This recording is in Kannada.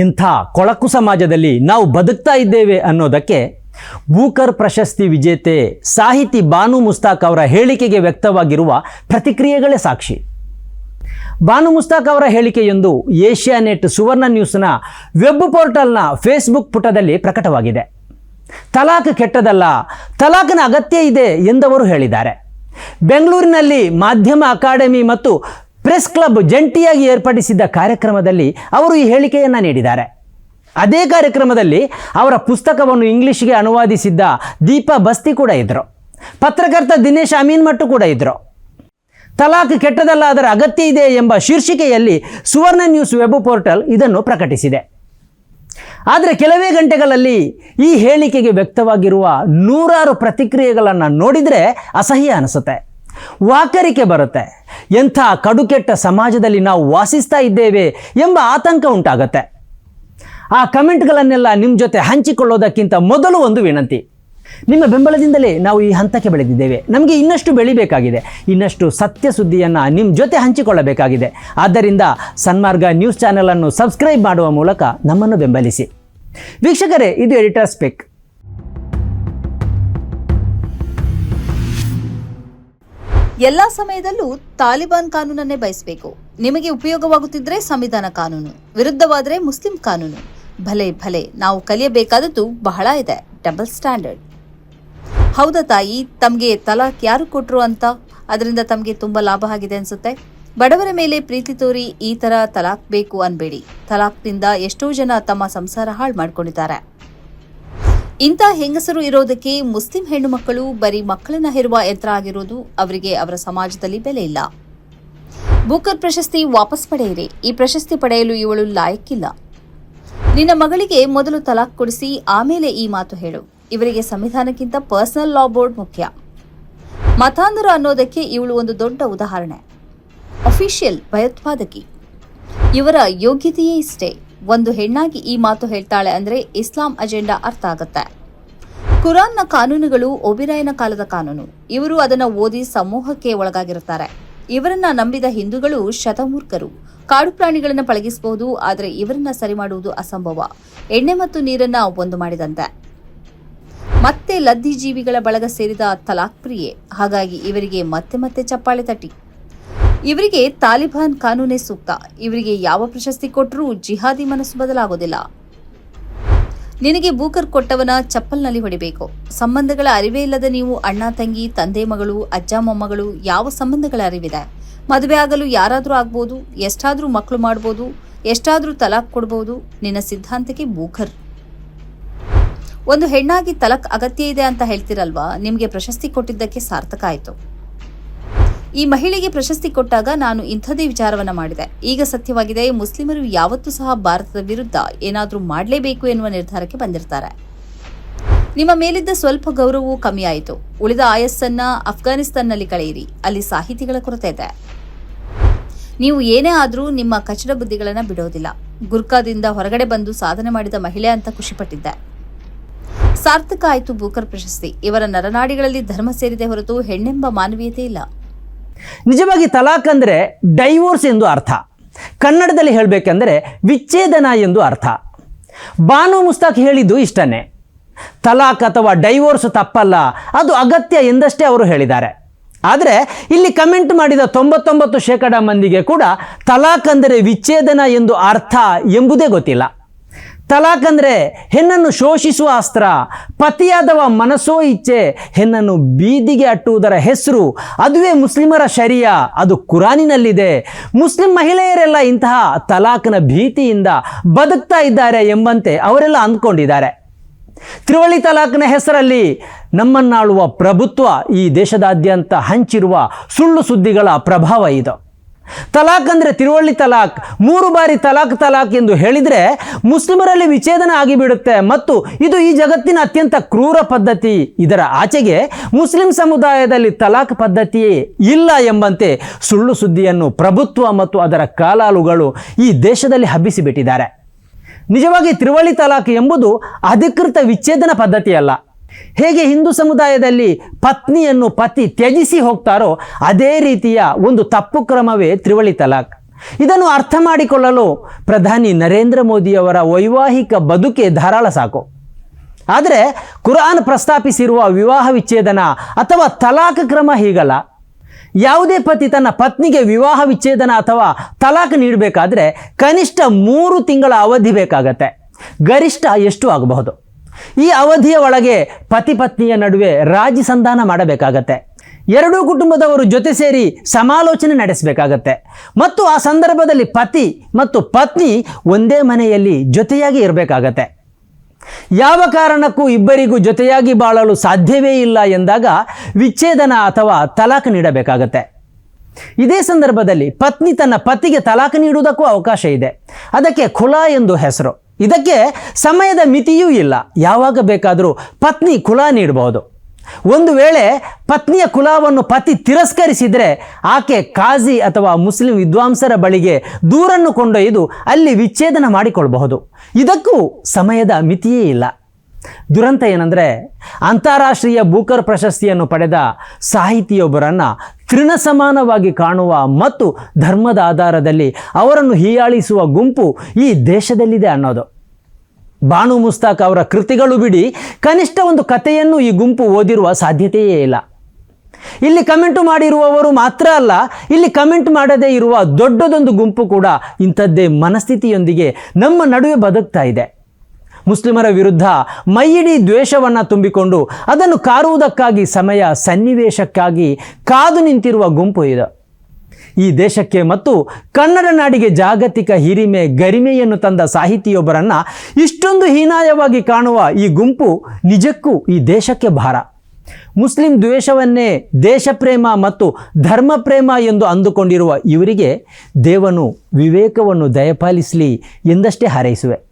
ಇಂಥ ಕೊಳಕು ಸಮಾಜದಲ್ಲಿ ನಾವು ಬದುಕ್ತಾ ಇದ್ದೇವೆ ಅನ್ನೋದಕ್ಕೆ ಬೂಕರ್ ಪ್ರಶಸ್ತಿ ವಿಜೇತೆ ಸಾಹಿತಿ ಬಾನು ಮುಸ್ತಾಕ್ ಅವರ ಹೇಳಿಕೆಗೆ ವ್ಯಕ್ತವಾಗಿರುವ ಪ್ರತಿಕ್ರಿಯೆಗಳೇ ಸಾಕ್ಷಿ. ಬಾನು ಮುಸ್ತಾಕ್ ಅವರ ಹೇಳಿಕೆಯೊಂದು ಏಷ್ಯಾನೆಟ್ ಸುವರ್ಣ ನ್ಯೂಸ್ನ ವೆಬ್ ಪೋರ್ಟಲ್ನ ಫೇಸ್ಬುಕ್ ಪುಟದಲ್ಲಿ ಪ್ರಕಟವಾಗಿದೆ. ತಲಾಖ್ ಕೆಟ್ಟದಲ್ಲ, ತಲಾಖ್ನ ಅಗತ್ಯ ಇದೆ ಎಂದವರು ಹೇಳಿದ್ದಾರೆ. ಬೆಂಗಳೂರಿನಲ್ಲಿ ಮಾಧ್ಯಮ ಅಕಾಡೆಮಿ ಮತ್ತು ಪ್ರೆಸ್ ಕ್ಲಬ್ ಜಂಟಿಯಾಗಿ ಏರ್ಪಡಿಸಿದ್ದ ಕಾರ್ಯಕ್ರಮದಲ್ಲಿ ಅವರು ಈ ಹೇಳಿಕೆಯನ್ನು ನೀಡಿದ್ದಾರೆ. ಅದೇ ಕಾರ್ಯಕ್ರಮದಲ್ಲಿ ಅವರ ಪುಸ್ತಕವನ್ನು ಇಂಗ್ಲಿಷ್ಗೆ ಅನುವಾದಿಸಿದ್ದ ದೀಪಾ ಬಸ್ತಿ ಕೂಡ ಇದ್ದರು ಪತ್ರಕರ್ತ ದಿನೇಶ್ ಅಮೀನ್ ಮಟ್ಟು ಕೂಡ ಇದ್ದರು ತಲಾಕ್ ಕೆಟ್ಟದಲ್ಲ ಅದರ ಅಗತ್ಯ ಇದೆ ಎಂಬ ಶೀರ್ಷಿಕೆಯಲ್ಲಿ ಸುವರ್ಣ ನ್ಯೂಸ್ ವೆಬ್ ಪೋರ್ಟಲ್ ಇದನ್ನು ಪ್ರಕಟಿಸಿದೆ. ಆದರೆ ಕೆಲವೇ ಗಂಟೆಗಳಲ್ಲಿ ಈ ಹೇಳಿಕೆಗೆ ವ್ಯಕ್ತವಾಗಿರುವ ನೂರಾರು ಪ್ರತಿಕ್ರಿಯೆಗಳನ್ನು ನೋಡಿದರೆ ಅಸಹ್ಯ ಅನಿಸುತ್ತೆ. ವಾಕರಿಕೆ ಬರುತ್ತೆ. ಎಂಥ ಕಡುಕೆಟ್ಟ ಸಮಾಜದಲ್ಲಿ ನಾವು ವಾಸಿಸ್ತಾ ಇದ್ದೇವೆ ಎಂಬ ಆತಂಕ ಉಂಟಾಗತ್ತೆ. ಆ ಕಮೆಂಟ್ಗಳನ್ನೆಲ್ಲ ನಿಮ್ಮ ಜೊತೆ ಹಂಚಿಕೊಳ್ಳೋದಕ್ಕಿಂತ ಮೊದಲು ಒಂದು ವಿನಂತಿ. ನಿಮ್ಮ ಬೆಂಬಲದಿಂದಲೇ ನಾವು ಈ ಹಂತಕ್ಕೆ ಬೆಳೆದಿದ್ದೇವೆ. ನಮಗೆ ಇನ್ನಷ್ಟು ಬೆಳಿಬೇಕಾಗಿದೆ. ಇನ್ನಷ್ಟು ಸತ್ಯ ಸುದ್ದಿಯನ್ನು ನಿಮ್ಮ ಜೊತೆ ಹಂಚಿಕೊಳ್ಳಬೇಕಾಗಿದೆ. ಆದ್ದರಿಂದ ಸನ್ಮಾರ್ಗ ನ್ಯೂಸ್ ಚಾನೆಲನ್ನು ಸಬ್ಸ್ಕ್ರೈಬ್ ಮಾಡುವ ಮೂಲಕ ನಮ್ಮನ್ನು ಬೆಂಬಲಿಸಿ. ವೀಕ್ಷಕರೇ, ಇದು ಎಡಿಟರ್ ಸ್ಪೆಕ್ ಎಲ್ಲಾ ಸಮಯದಲ್ಲೂ ತಾಲಿಬಾನ್ ಕಾನೂನನ್ನೇ ಬಯಸಬೇಕು. ನಿಮಗೆ ಉಪಯೋಗವಾಗುತ್ತಿದ್ರೆ ಸಂವಿಧಾನ ಕಾನೂನು, ವಿರುದ್ಧವಾದರೆ ಮುಸ್ಲಿಂ ಕಾನೂನು. ಭಲೆ ಭಲೆ, ನಾವು ಕಲಿಯಬೇಕಾದದ್ದು ಬಹಳ ಇದೆ. ಡಬಲ್ ಸ್ಟ್ಯಾಂಡರ್ಡ್ ಹೌದಾ ತಾಯಿ, ತಮಗೆ ತಲಾಕ್ ಯಾರು ಕೊಟ್ಟರು ಅಂತ? ಅದರಿಂದ ತಮಗೆ ತುಂಬಾ ಲಾಭ ಆಗಿದೆ ಅನ್ಸುತ್ತೆ. ಬಡವರ ಮೇಲೆ ಪ್ರೀತಿ ತೋರಿ ಈ ತರ ತಲಾಕ್ ಬೇಕು ಅನ್ಬೇಡಿ. ತಲಾಕ್ನಿಂದ ಎಷ್ಟೋ ಜನ ತಮ್ಮ ಸಂಸಾರ ಹಾಳು ಮಾಡ್ಕೊಂಡಿದ್ದಾರೆ. ಇಂಥ ಹೆಂಗಸರು ಇರೋದಕ್ಕೆ ಮುಸ್ಲಿಂ ಹೆಣ್ಣು ಮಕ್ಕಳು ಬರೀ ಮಕ್ಕಳನ್ನ ಹೆರುವ ಯಂತ್ರ ಆಗಿರೋದು ಅವರಿಗೆ ಅವರ ಸಮಾಜದಲ್ಲಿ ಬೆಲೆ ಇಲ್ಲ. ಬೂಕರ್ ಪ್ರಶಸ್ತಿ ವಾಪಸ್ ಪಡೆಯಿರಿ. ಈ ಪ್ರಶಸ್ತಿ ಪಡೆಯಲು ಇವಳು ಲಾಯಕ್ಕಿಲ್ಲ. ನಿನ್ನ ಮಗಳಿಗೆ ಮೊದಲು ತಲಾಖ್ ಕೊಡಿಸಿ ಆಮೇಲೆ ಈ ಮಾತು ಹೇಳು. ಇವರಿಗೆ ಸಂವಿಧಾನಕ್ಕಿಂತ ಪರ್ಸನಲ್ ಲಾ ಬೋರ್ಡ್ ಮುಖ್ಯ. ಮತಾಂಧರು ಅನ್ನೋದಕ್ಕೆ ಇವಳು ಒಂದು ದೊಡ್ಡ ಉದಾಹರಣೆ. ಅಫಿಷಿಯಲ್ ಭಯೋತ್ಪಾದಕಿ. ಇವರ ಯೋಗ್ಯತೆಯೇ ಇಷ್ಟೇ. ಒಂದು ಹೆಣ್ಣಾಗಿ ಈ ಮಾತು ಹೇಳ್ತಾಳೆ ಅಂದ್ರೆ ಇಸ್ಲಾಂ ಅಜೆಂಡಾ ಅರ್ಥ ಆಗುತ್ತೆ. ಕುರಾನ್ನ ಕಾನೂನುಗಳು ಒಬಿರಾಯನ ಕಾಲದ ಕಾನೂನು. ಇವರು ಅದನ್ನ ಓದಿ ಸಮೂಹಕ್ಕೆ ಒಳಗಾಗಿರುತ್ತಾರೆ. ಇವರನ್ನ ನಂಬಿದ ಹಿಂದೂಗಳು ಶತಮೂರ್ಖರು. ಕಾಡು ಪ್ರಾಣಿಗಳನ್ನ ಪಳಗಿಸಬಹುದು ಆದರೆ ಇವರನ್ನ ಸರಿ ಮಾಡುವುದು ಅಸಂಭವ. ಎಣ್ಣೆ ಮತ್ತು ನೀರನ್ನ ಒಂದು ಮಾಡಿದಂತೆ. ಮತ್ತೆ ಲದ್ದಿ ಜೀವಿಗಳ ಬಳಗ ಸೇರಿದ ತಲಾಕ್ ಪ್ರಿಯೆ. ಹಾಗಾಗಿ ಇವರಿಗೆ ಮತ್ತೆ ಮತ್ತೆ ಚಪ್ಪಾಳೆ ತಟ್ಟಿ. ಇವರಿಗೆ ತಾಲಿಬಾನ್ ಕಾನೂನೇ ಸೂಕ್ತ. ಇವರಿಗೆ ಯಾವ ಪ್ರಶಸ್ತಿ ಕೊಟ್ಟರೂ ಜಿಹಾದಿ ಮನಸ್ಸು ಬದಲಾಗೋದಿಲ್ಲ. ನಿನಗೆ ಬೂಕರ್ ಕೊಟ್ಟವನ ಚಪ್ಪಲ್ನಲ್ಲಿ ಹೊಡಿಬೇಕು. ಸಂಬಂಧಗಳ ಅರಿವೇ ಇಲ್ಲದ ನೀವು ಅಣ್ಣ, ತಂಗಿ, ತಂದೆ ಮಗಳು, ಅಜ್ಜ, ಮೊಮ್ಮಗಳು ಯಾವ ಸಂಬಂಧಗಳ ಅರಿವಿದೆ? ಮದುವೆ ಆಗಲು ಯಾರಾದರೂ ಆಗ್ಬೋದು, ಎಷ್ಟಾದರೂ ಮಕ್ಕಳು ಮಾಡ್ಬೋದು, ಎಷ್ಟಾದರೂ ತಲಾಕ್ ಕೊಡ್ಬೋದು, ನಿನ್ನ ಸಿದ್ಧಾಂತಕ್ಕೆ ಬೂಕರ್. ಒಂದು ಹೆಣ್ಣಾಗಿ ತಲಕ್ ಅಗತ್ಯ ಇದೆ ಅಂತ ಹೇಳ್ತಿರಲ್ವಾ? ನಿಮಗೆ ಪ್ರಶಸ್ತಿ ಕೊಟ್ಟಿದ್ದಕ್ಕೆ ಸಾರ್ಥಕ ಆಯಿತು. ಈ ಮಹಿಳೆಗೆ ಪ್ರಶಸ್ತಿ ಕೊಟ್ಟಾಗ ನಾನು ಇಂಥದೇ ವಿಚಾರವನ್ನ ಮಾಡಿದೆ. ಈಗ ಸತ್ಯವಾಗಿದೆ, ಮುಸ್ಲಿಮರು ಯಾವತ್ತೂ ಸಹ ಭಾರತದ ವಿರುದ್ಧ ಏನಾದರೂ ಮಾಡಲೇಬೇಕು ಎನ್ನುವ ನಿರ್ಧಾರಕ್ಕೆ ಬಂದಿರ್ತಾರೆ. ನಿಮ್ಮ ಮೇಲಿದ್ದ ಸ್ವಲ್ಪ ಗೌರವವು ಕಮ್ಮಿಯಾಯಿತು ಉಳಿದ ಆಯಸ್ಸನ್ನ ಅಫ್ಘಾನಿಸ್ತಾನ್ನಲ್ಲಿ ಕಳೆಯಿರಿ. ಅಲ್ಲಿ ಸಾಹಿತಿಗಳ ಕೊರತೆ ಇದೆ. ನೀವು ಏನೇ ಆದರೂ ನಿಮ್ಮ ಕಚಡ ಬುದ್ಧಿಗಳನ್ನ ಬಿಡೋದಿಲ್ಲ. ಗುರ್ಕಾದಿಂದ ಹೊರಗಡೆ ಬಂದು ಸಾಧನೆ ಮಾಡಿದ ಮಹಿಳೆ ಅಂತ ಖುಷಿಪಟ್ಟಿದ್ದೆ. ಸಾರ್ಥಕ ಆಯಿತು ಬೂಕರ್ ಪ್ರಶಸ್ತಿ. ಇವರ ನರನಾಡಿಗಳಲ್ಲಿ ಧರ್ಮ ಸೇರಿದೆ ಹೊರತು ಹೆಣ್ಣೆಂಬ ಮಾನವೀಯತೆ ಇಲ್ಲ. ನಿಜವಾಗಿ ತಲಾಖ್ ಅಂದರೆ ಡೈವೋರ್ಸ್ ಎಂದು ಅರ್ಥ. ಕನ್ನಡದಲ್ಲಿ ಹೇಳಬೇಕೆಂದರೆ ವಿಚ್ಛೇದನ ಎಂದು ಅರ್ಥ. ಬಾನು ಮುಸ್ತಾಕ್ ಹೇಳಿದ್ದು ಇಷ್ಟನೇ ತಲಾಖ್ ಅಥವಾ ಡೈವೋರ್ಸ್ ತಪ್ಪಲ್ಲ, ಅದು ಅಗತ್ಯ ಎಂದಷ್ಟೇ ಅವರು ಹೇಳಿದ್ದಾರೆ. ಆದರೆ ಇಲ್ಲಿ ಕಮೆಂಟ್ ಮಾಡಿದ ತೊಂಬತ್ತೊಂಬತ್ತು ಶೇಕಡ ಮಂದಿಗೆ ಕೂಡ ತಲಾಖ್ ಅಂದರೆ ವಿಚ್ಛೇದನ ಎಂದು ಅರ್ಥ ಎಂಬುದೇ ಗೊತ್ತಿಲ್ಲ. ತಲಾಕ್ ಅಂದರೆ ಹೆಣ್ಣನ್ನು ಶೋಷಿಸುವ ಅಸ್ತ್ರ, ಪತಿಯಾದವ ಮನಸ್ಸೋ ಇಚ್ಛೆ, ಹೆಣ್ಣನ್ನು ಬೀದಿಗೆ ಅಟ್ಟುವುದರ ಹೆಸರು, ಅದುವೇ ಮುಸ್ಲಿಮರ ಶರಿಯ, ಅದು ಕುರಾನಿನಲ್ಲಿದೆ. ಮುಸ್ಲಿಂ ಮಹಿಳೆಯರೆಲ್ಲ ಇಂತಹ ತಲಾಖ್ನ ಭೀತಿಯಿಂದ ಬದುಕ್ತಾ ಇದ್ದಾರೆ ಎಂಬಂತೆ ಅವರೆಲ್ಲ ಅಂದ್ಕೊಂಡಿದ್ದಾರೆ. ತ್ರಿವಳಿ ತಲಾಕ್ನ ಹೆಸರಲ್ಲಿ ನಮ್ಮನ್ನಾಳುವ ಪ್ರಭುತ್ವ ಈ ದೇಶದಾದ್ಯಂತ ಹಂಚಿರುವ ಸುಳ್ಳು ಸುದ್ದಿಗಳ ಪ್ರಭಾವ ಇದು. ತಲಾಕ್ ಅಂದರೆ ತಿರುವಳ್ಳಿ ತಲಾಖ್. ಮೂರು ಬಾರಿ ತಲಾಖ್ ತಲಾಖ್ ಎಂದು ಹೇಳಿದರೆ ಮುಸ್ಲಿಮರಲ್ಲಿ ವಿಚ್ಛೇದನ ಆಗಿಬಿಡುತ್ತೆ. ಮತ್ತು ಇದು ಈ ಜಗತ್ತಿನ ಅತ್ಯಂತ ಕ್ರೂರ ಪದ್ಧತಿ. ಇದರ ಆಚೆಗೆ ಮುಸ್ಲಿಂ ಸಮುದಾಯದಲ್ಲಿ ತಲಾಕ್ ಪದ್ಧತಿಯೇ ಇಲ್ಲ ಎಂಬಂತೆ ಸುಳ್ಳು ಸುದ್ದಿಯನ್ನು ಪ್ರಭುತ್ವ ಮತ್ತು ಅದರ ಕಾಲಾಳುಗಳು ಈ ದೇಶದಲ್ಲಿ ಹಬ್ಬಿಸಿಬಿಟ್ಟಿದ್ದಾರೆ. ನಿಜವಾಗಿ ತ್ರಿವಳಿ ತಲಾಖ್ ಎಂಬುದು ಅಧಿಕೃತ ವಿಚ್ಛೇದನ ಪದ್ಧತಿಯಲ್ಲ. ಹೇಗೆ ಹಿಂದೂ ಸಮುದಾಯದಲ್ಲಿ ಪತ್ನಿಯನ್ನು ಪತಿ ತ್ಯಜಿಸಿ ಹೋಗ್ತಾರೋ ಅದೇ ರೀತಿಯ ಒಂದು ತಪ್ಪು ಕ್ರಮವೇ ತ್ರಿವಳಿ ತಲಾಕ್ ಇದನ್ನು ಅರ್ಥ ಮಾಡಿಕೊಳ್ಳಲು ಪ್ರಧಾನಿ ನರೇಂದ್ರ ಮೋದಿಯವರ ವೈವಾಹಿಕ ಬದುಕೆ ಧಾರಾಳ ಸಾಕು. ಆದರೆ ಕುರಾನ್ ಪ್ರಸ್ತಾಪಿಸಿರುವ ವಿವಾಹ ವಿಚ್ಛೇದನ ಅಥವಾ ತಲಾಕ್ ಕ್ರಮ ಹೀಗಲ್ಲ. ಯಾವುದೇ ಪತಿ ತನ್ನ ಪತ್ನಿಗೆ ವಿವಾಹ ವಿಚ್ಛೇದನ ಅಥವಾ ತಲಾಕ್ ನೀಡಬೇಕಾದ್ರೆ ಕನಿಷ್ಠ ಮೂರು ತಿಂಗಳ ಅವಧಿ ಬೇಕಾಗತ್ತೆ. ಗರಿಷ್ಠ ಎಷ್ಟು ಆಗಬಹುದು? ಈ ಅವಧಿಯ ಒಳಗೆ ಪತಿ ಪತ್ನಿಯ ನಡುವೆ ರಾಜಿ ಸಂಧಾನ ಮಾಡಬೇಕಾಗತ್ತೆ. ಎರಡೂ ಕುಟುಂಬದವರು ಜೊತೆ ಸೇರಿ ಸಮಾಲೋಚನೆ ನಡೆಸಬೇಕಾಗತ್ತೆ. ಮತ್ತು ಆ ಸಂದರ್ಭದಲ್ಲಿ ಪತಿ ಮತ್ತು ಪತ್ನಿ ಒಂದೇ ಮನೆಯಲ್ಲಿ ಜೊತೆಯಾಗಿ ಇರಬೇಕಾಗತ್ತೆ. ಯಾವ ಕಾರಣಕ್ಕೂ ಇಬ್ಬರಿಗೂ ಜೊತೆಯಾಗಿ ಬಾಳಲು ಸಾಧ್ಯವೇ ಇಲ್ಲ ಎಂದಾಗ ವಿಚ್ಛೇದನ ಅಥವಾ ತಲಾಖ್ ನೀಡಬೇಕಾಗತ್ತೆ. ಇದೇ ಸಂದರ್ಭದಲ್ಲಿ ಪತ್ನಿ ತನ್ನ ಪತಿಗೆ ತಲಾಖ್ ನೀಡುವುದಕ್ಕೂ ಅವಕಾಶ ಇದೆ. ಅದಕ್ಕೆ ಖುಲಾ ಎಂದು ಹೆಸರು. ಇದಕ್ಕೆ ಸಮಯದ ಮಿತಿಯೂ ಇಲ್ಲ. ಯಾವಾಗ ಬೇಕಾದರೂ ಪತ್ನಿ ಕುಲ ನೀಡಬಹುದು ಒಂದು ವೇಳೆ ಪತ್ನಿಯ ಕುಲವನ್ನು ಪತಿ ತಿರಸ್ಕರಿಸಿದರೆ ಆಕೆ ಕಾಜಿ ಅಥವಾ ಮುಸ್ಲಿಂ ವಿದ್ವಾಂಸರ ಬಳಿಗೆ ದೂರನ್ನು ಕೊಂಡೊಯ್ದು ಅಲ್ಲಿ ವಿಚ್ಛೇದನ ಮಾಡಿಕೊಳ್ಳಬಹುದು ಇದಕ್ಕೂ ಸಮಯದ ಮಿತಿಯೇ ಇಲ್ಲ. ದುರಂತ ಏನಂದರೆ ಅಂತಾರಾಷ್ಟ್ರೀಯ ಬೂಕರ್ ಪ್ರಶಸ್ತಿಯನ್ನು ಪಡೆದ ಸಾಹಿತಿಯೊಬ್ಬರನ್ನು ತೃಣಸಮಾನವಾಗಿ ಕಾಣುವ ಮತ್ತು ಧರ್ಮದ ಆಧಾರದಲ್ಲಿ ಅವರನ್ನು ಹೀಯಾಳಿಸುವ ಗುಂಪು ಈ ದೇಶದಲ್ಲಿದೆ ಅನ್ನೋದು. ಬಾನು ಮುಸ್ತಾಕ್ ಅವರ ಕೃತಿಗಳು ಬಿಡಿ ಕನಿಷ್ಠ ಒಂದು ಕಥೆಯನ್ನು ಈ ಗುಂಪು ಓದಿರುವ ಸಾಧ್ಯತೆಯೇ ಇಲ್ಲ. ಇಲ್ಲಿ ಕಮೆಂಟ್ ಮಾಡಿರುವವರು ಮಾತ್ರ ಅಲ್ಲ, ಇಲ್ಲಿ ಕಮೆಂಟ್ ಮಾಡದೇ ಇರುವ ದೊಡ್ಡದೊಂದು ಗುಂಪು ಕೂಡ ಇಂಥದ್ದೇ ಮನಸ್ಥಿತಿಯೊಂದಿಗೆ ನಮ್ಮ ನಡುವೆ ಬದುಕ್ತಾ ಇದೆ. ಮುಸ್ಲಿಮರ ವಿರುದ್ಧ ಮೈಯಿಡಿ ದ್ವೇಷವನ್ನು ತುಂಬಿಕೊಂಡು ಅದನ್ನು ಕಾರುವುದಕ್ಕಾಗಿ ಸಮಯ ಸನ್ನಿವೇಶಕ್ಕಾಗಿ ಕಾದು ನಿಂತಿರುವ ಗುಂಪು ಇದು. ಈ ದೇಶಕ್ಕೆ ಮತ್ತು ಕನ್ನಡ ನಾಡಿಗೆ ಜಾಗತಿಕ ಹಿರಿಮೆ ಗರಿಮೆಯನ್ನು ತಂದ ಸಾಹಿತಿಯೊಬ್ಬರನ್ನು ಇಷ್ಟೊಂದು ಹೀನಾಯವಾಗಿ ಕಾಣುವ ಈ ಗುಂಪು ನಿಜಕ್ಕೂ ಈ ದೇಶಕ್ಕೆ ಭಾರ. ಮುಸ್ಲಿಂ ದ್ವೇಷವನ್ನೇ ದೇಶಪ್ರೇಮ ಮತ್ತು ಧರ್ಮಪ್ರೇಮ ಎಂದು ಅಂದುಕೊಂಡಿರುವ ಇವರಿಗೆ ದೇವನು ವಿವೇಕವನ್ನು ದಯಪಾಲಿಸಲಿ ಎಂದಷ್ಟೇ ಹಾರೈಸುವೆ.